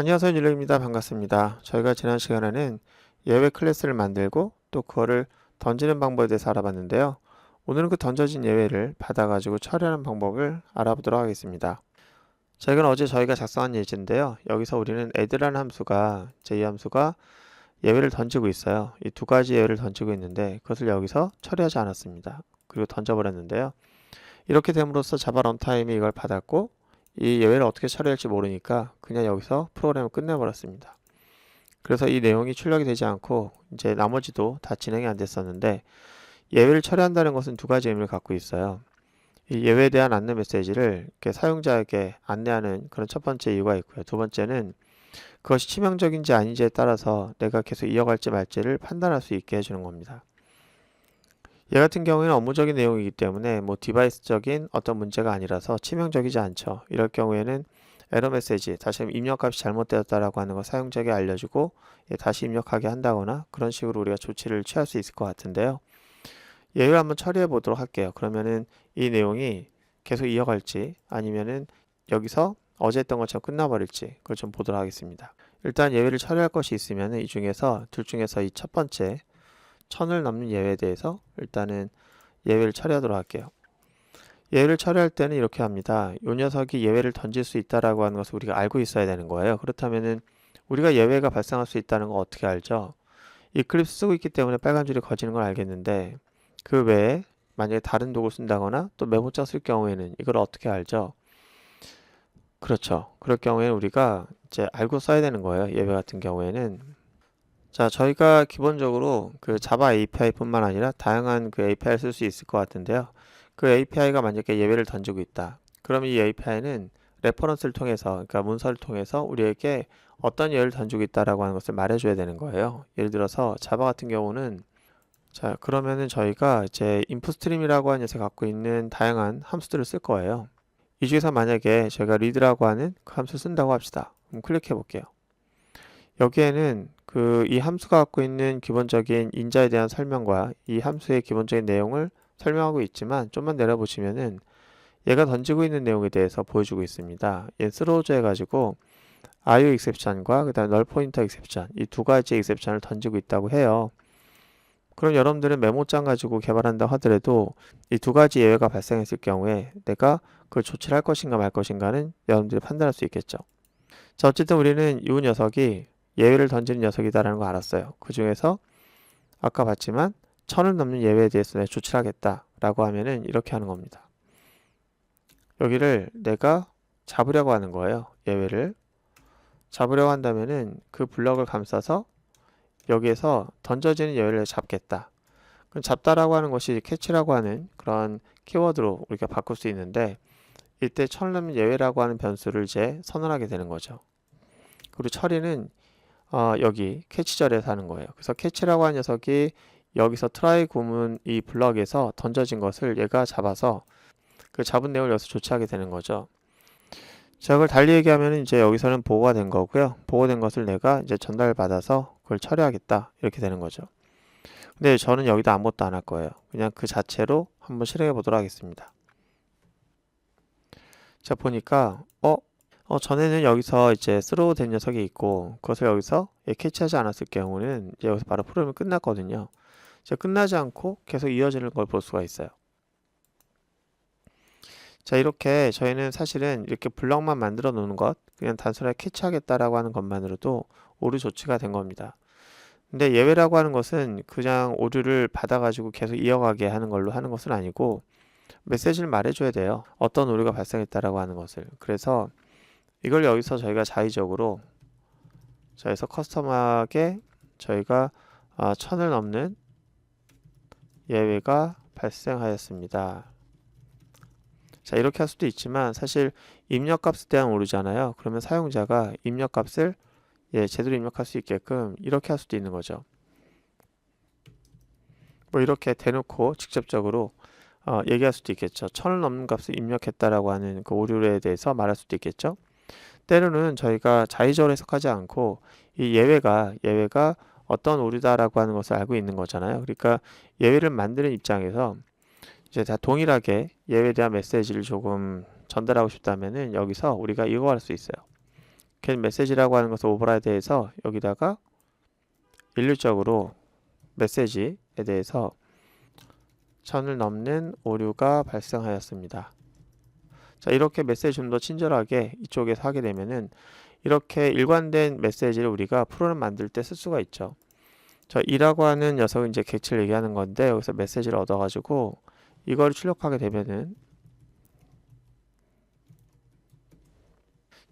안녕하세요 율레입니다. 반갑습니다. 저희가 지난 시간에는 예외 클래스를 만들고 또 그거를 던지는 방법에 대해서 알아봤는데요. 오늘은 그 던져진 예외를 받아 가지고 처리하는 방법을 알아보도록 하겠습니다. 자 이건 어제 저희가 작성한 예제인데요. 여기서 우리는 add라는 함수가 제이 함수가 예외를 던지고 있어요. 이 두 가지 예외를 던지고 있는데 그것을 여기서 처리하지 않았습니다. 그리고 던져버렸는데요. 이렇게 됨으로써 자바 런타임이 이걸 받았고 이 예외를 어떻게 처리할지 모르니까 그냥 여기서 프로그램을 끝내버렸습니다. 그래서 이 내용이 출력이 되지 않고 이제 나머지도 다 진행이 안 됐었는데 예외를 처리한다는 것은 두 가지 의미를 갖고 있어요. 이 예외에 대한 안내 메시지를 사용자에게 안내하는 그런 첫 번째 이유가 있고요. 두 번째는 그것이 치명적인지 아닌지에 따라서 내가 계속 이어갈지 말지를 판단할 수 있게 해주는 겁니다. 얘 같은 경우에는 업무적인 내용이기 때문에 뭐 디바이스적인 어떤 문제가 아니라서 치명적이지 않죠. 이럴 경우에는 에러 메시지, 다시 입력값이 잘못되었다라고 하는 거 사용자에게 알려주고 예, 다시 입력하게 한다거나 그런 식으로 우리가 조치를 취할 수 있을 것 같은데요. 예를 한번 처리해 보도록 할게요. 그러면은 이 내용이 계속 이어갈지 아니면은 여기서 어제 했던 것처럼 끝나버릴지 그걸 좀 보도록 하겠습니다. 일단 예외를 처리할 것이 있으면 이 중에서 둘 중에서 이 첫 번째 천을 넘는 예외에 대해서 일단은 예외를 처리하도록 할게요. 예외를 처리할 때는 이렇게 합니다. 이 녀석이 예외를 던질 수 있다라고 하는 것을 우리가 알고 있어야 되는 거예요. 그렇다면은 우리가 예외가 발생할 수 있다는 거 어떻게 알죠? 이클립스 쓰고 있기 때문에 빨간 줄이 거지는 걸 알겠는데 그 외에 만약에 다른 도구를 쓴다거나 또 메모장 쓸 경우에는 이걸 어떻게 알죠? 그렇죠. 그럴 경우에는 우리가 이제 알고 써야 되는 거예요. 예외 같은 경우에는 자, 저희가 기본적으로 그 자바 API뿐만 아니라 다양한 그 API를 쓸 수 있을 것 같은데요. 그 API가 만약에 예외를 던지고 있다. 그럼 이 API는 레퍼런스를 통해서, 그러니까 문서를 통해서 우리에게 어떤 예외를 던지고 있다라고 하는 것을 말해줘야 되는 거예요. 예를 들어서 자바 같은 경우는 자, 그러면은 저희가 이제 인풋스트림이라고 하는 녀석 갖고 있는 다양한 함수들을 쓸 거예요. 이 중에서 만약에 저희가 read라고 하는 그 함수 쓴다고 합시다. 그럼 클릭해 볼게요. 여기에는 그 이 함수가 갖고 있는 기본적인 인자에 대한 설명과 이 함수의 기본적인 내용을 설명하고 있지만 좀만 내려보시면은 얘가 던지고 있는 내용에 대해서 보여주고 있습니다. 얘 스로우즈 해가지고 IO exception과 그 다음 null pointer exception 이두 가지 exception을 던지고 있다고 해요. 그럼 여러분들은 메모장 가지고 개발한다 하더라도 이 두 가지 예외가 발생했을 경우에 내가 그걸 조치를 할 것인가 말 것인가는 여러분들이 판단할 수 있겠죠. 자, 어쨌든 우리는 이 녀석이 예외를 던지는 녀석이다라는 거 알았어요. 그 중에서 아까 봤지만 천을 넘는 예외에 대해서 내가 조치를 하겠다라고 하면은 이렇게 하는 겁니다. 여기를 내가 잡으려고 하는 거예요. 예외를 잡으려고 한다면은 그 블럭을 감싸서 여기에서 던져지는 예외를 잡겠다. 그럼 잡다라고 하는 것이 캐치라고 하는 그런 키워드로 우리가 바꿀 수 있는데 이때 천을 넘는 예외라고 하는 변수를 이제 선언하게 되는 거죠. 그리고 처리는 어, 여기 캐치절에서 하는 거예요. 그래서 캐치라고 하는 녀석이 여기서 트라이 구문 이 블럭에서 던져진 것을 얘가 잡아서 그 잡은 내용을 여기서 조치하게 되는 거죠. 자, 그걸 달리 얘기하면 이제 여기서는 보고가 된 거고요. 보고된 것을 내가 이제 전달받아서 그걸 처리하겠다. 이렇게 되는 거죠. 근데 저는 여기다 아무것도 안 할 거예요. 그냥 그 자체로 한번 실행해 보도록 하겠습니다. 자, 보니까, 어, 어, 전에는 여기서 이제 스로우 된 녀석이 있고, 그것을 여기서 예, 캐치하지 않았을 경우는 이제 여기서 바로 프로그램이 끝났거든요. 자, 끝나지 않고 계속 이어지는 걸 볼 수가 있어요. 자, 이렇게 저희는 사실은 이렇게 블럭만 만들어 놓는 것, 그냥 단순하게 캐치하겠다라고 하는 것만으로도 오류 조치가 된 겁니다. 근데 예외라고 하는 것은 그냥 오류를 받아가지고 계속 이어가게 하는 걸로 하는 것은 아니고, 메시지를 말해줘야 돼요. 어떤 오류가 발생했다라고 하는 것을. 그래서 이걸 여기서 저희가 자의적으로 저에서 커스텀하게 저희가 아, 천을 넘는 예외가 발생하였습니다. 자 이렇게 할 수도 있지만 사실 입력값에 대한 오류잖아요. 그러면 사용자가 입력값을 예, 제대로 입력할 수 있게끔 이렇게 할 수도 있는 거죠. 뭐 이렇게 대놓고 직접적으로 어, 얘기할 수도 있겠죠. 천을 넘는 값을 입력했다라고 하는 그 오류에 대해서 말할 수도 있겠죠. 때로는 저희가 자의적으로 해석하지 않고 이 예외가 예외가 어떤 오류다라고 하는 것을 알고 있는 거잖아요. 그러니까 예외를 만드는 입장에서 이제 다 동일하게 예외에 대한 메시지를 조금 전달하고 싶다면은 여기서 우리가 이거 할 수 있어요. get 메시지라고 하는 것을 오버라이드해서 여기다가 일률적으로 메시지에 대해서 선을 넘는 오류가 발생하였습니다. 자, 이렇게 메시지 좀 더 친절하게 이쪽에서 하게 되면은 이렇게 일관된 메시지를 우리가 프로그램 만들 때 쓸 수가 있죠. 자, 이라고 하는 녀석은 이제 객체를 얘기하는 건데 여기서 메시지를 얻어가지고 이걸 출력하게 되면은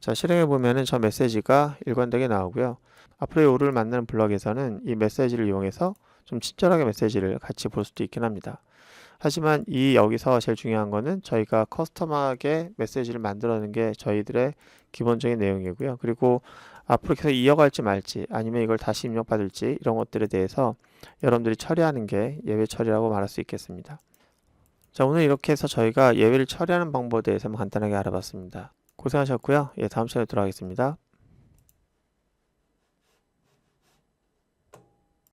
자, 실행해 보면은 저 메시지가 일관되게 나오고요. 앞으로 이 오류를 만드는 블럭에서는 이 메시지를 이용해서 좀 친절하게 메시지를 같이 볼 수도 있긴 합니다. 하지만 이 여기서 제일 중요한 거는 저희가 커스텀하게 메시지를 만들어내는 게 저희들의 기본적인 내용이고요. 그리고 앞으로 계속 이어갈지 말지 아니면 이걸 다시 입력받을지 이런 것들에 대해서 여러분들이 처리하는 게 예외 처리라고 말할 수 있겠습니다. 자, 오늘 이렇게 해서 저희가 예외를 처리하는 방법에 대해서 간단하게 알아봤습니다. 고생하셨고요. 예, 다음 시간에 돌아가겠습니다.